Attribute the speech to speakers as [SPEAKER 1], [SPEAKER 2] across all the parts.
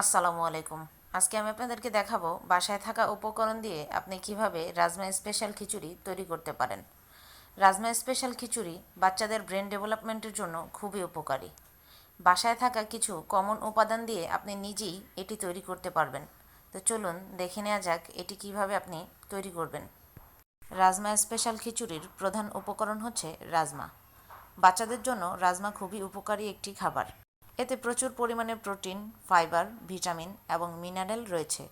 [SPEAKER 1] আসসালামু আলাইকুম। আজকে আমি আপনাদেরকে দেখাবো বাসায় থাকা উপকরণ দিয়ে আপনি কীভাবে রাজমা স্পেশাল খিচুড়ি তৈরি করতে পারেন। রাজমা স্পেশাল খিচুড়ি বাচ্চাদের ব্রেন ডেভেলপমেন্টের জন্য খুবই উপকারী। বাসায় থাকা কিছু কমন উপাদান দিয়ে আপনি নিজেই এটি তৈরি করতে পারবেন। তো চলুন দেখে নেওয়া যাক এটি কীভাবে আপনি তৈরি করবেন। রাজমা স্পেশাল খিচুড়ির প্রধান উপকরণ হচ্ছে রাজমা। বাচ্চাদের জন্য রাজমা খুবই উপকারী একটি খাবার। এতে প্রচুর পরিমাণে প্রোটিন, ফাইবার, ভিটামিন এবং মিনারেল রয়েছে,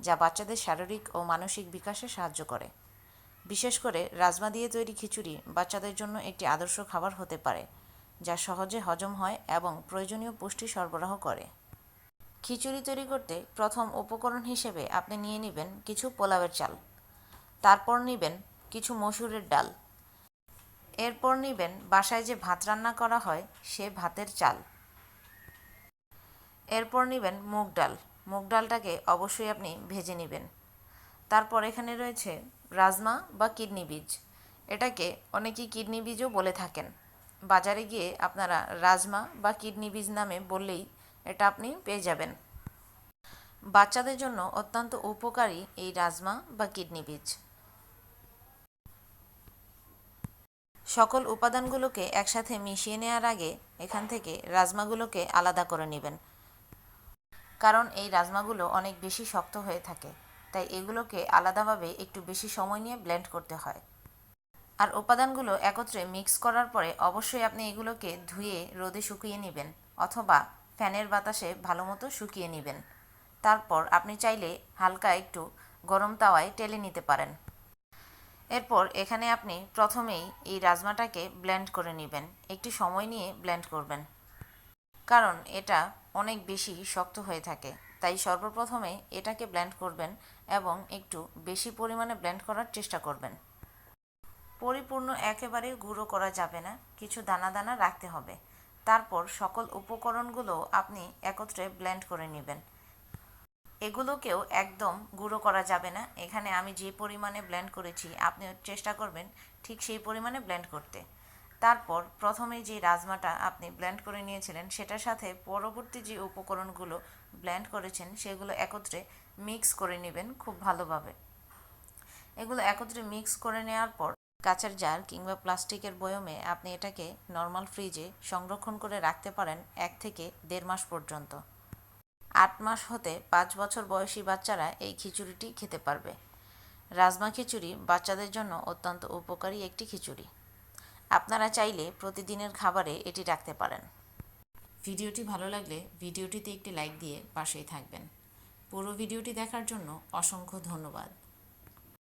[SPEAKER 1] যা বাচ্চাদের শারীরিক ও মানসিক বিকাশে সাহায্য করে। বিশেষ করে রাজমা দিয়ে তৈরি খিচুড়ি বাচ্চাদের জন্য একটি আদর্শ খাবার হতে পারে, যা সহজে হজম হয় এবং প্রয়োজনীয় পুষ্টি সরবরাহ করে। খিচুড়ি তৈরি করতে প্রথম উপকরণ হিসেবে আপনি নিয়ে নেবেন কিছু পোলাওয়ের চাল। তারপর নেবেন কিছু মসুরের ডাল। এরপর নেবেন বাসায় যে ভাত রান্না করা হয়, সে ভাতের চাল। এরপর নেবেন মুগ ডাল। মুগ ডালটাকে অবশ্যই আপনি ভেজে নেবেন। তারপর এখানে রয়েছে রাজমা বা কিডনি বীজ। এটাকে অনেকেই কিডনি বীজও বলে থাকেন। বাজারে গিয়ে আপনারা রাজমা বা কিডনি বীজ নামে বললেই এটা আপনি পেয়ে যাবেন। বাচ্চাদের জন্য অত্যন্ত উপকারী এই রাজমা বা কিডনি বীজ। সকল উপাদানগুলোকে একসাথে মিশিয়ে নেওয়ার আগে এখান থেকে রাজমাগুলোকে আলাদা করে নেবেন। কারণ এই রাজমাগুলো অনেক বেশি শক্ত হয়ে থাকে, তাই এগুলোকে আলাদাভাবে একটু বেশি সময় নিয়ে ব্লেন্ড করতে হয়। আর উপাদানগুলো একত্রে মিক্স করার পরে অবশ্যই আপনি এগুলোকে ধুয়ে রোদে শুকিয়ে নেবেন অথবা ফ্যানের বাতাসে ভালো মতো শুকিয়ে নেবেন। তারপর আপনি চাইলে হালকা একটু গরম তাওয়ায় টেলে নিতে পারেন। এরপর এখানে আপনি প্রথমেই এই রাজমাটাকে ব্লেন্ড করে নেবেন, একটু সময় নিয়ে ব্লেন্ড করবেন। কারণ এটা অনেক বেশি শক্ত হয়ে থাকে। তাই সর্বপ্রথমে এটাকে ব্ল্যান্ড করবেন এবং একটু বেশি পরিমাণে ব্ল্যান্ড করার চেষ্টা করবেন। পরিপূর্ণ একেবারে গুঁড়ো করা যাবে না, কিছু দানা দানা রাখতে হবে। তারপর সকল উপকরণগুলো আপনি একত্রে ব্লেন্ড করে নেবেন। এগুলোকেও একদম গুঁড়ো করা যাবে না। এখানে আমি যে পরিমাণে ব্লেন্ড করেছি আপনি চেষ্টা করবেন ঠিক সেই পরিমাণে ব্লেন্ড করতে। তারপর প্রথমে যে রাজমাটা আপনি ব্লেন্ড করে নিয়েছিলেন, সেটার সাথে পরবর্তী যে উপকরণগুলো ব্লেন্ড করেছেন, সেগুলো একত্রে মিক্স করে নেবেন খুব ভালোভাবে। এগুলো একত্রে মিক্স করে নেওয়ার পর কাঁচের জার কিংবা প্লাস্টিকের বয়মে আপনি এটাকে নর্মাল ফ্রিজে সংরক্ষণ করে রাখতে পারেন এক থেকে দেড় মাস পর্যন্ত। আট মাস হতে পাঁচ বছর বয়সী বাচ্চারা এই খিচুড়িটি খেতে পারবে। রাজমা খিচুড়ি বাচ্চাদের জন্য অত্যন্ত উপকারী একটি খিচুড়ি। আপনারা চাইলে প্রতিদিনের খাবারে এটি রাখতে পারেন। ভিডিওটি ভালো লাগলে ভিডিওটিতে একটি লাইক দিয়ে পাশেই থাকবেন। পুরো ভিডিওটি দেখার জন্য অসংখ্য ধন্যবাদ।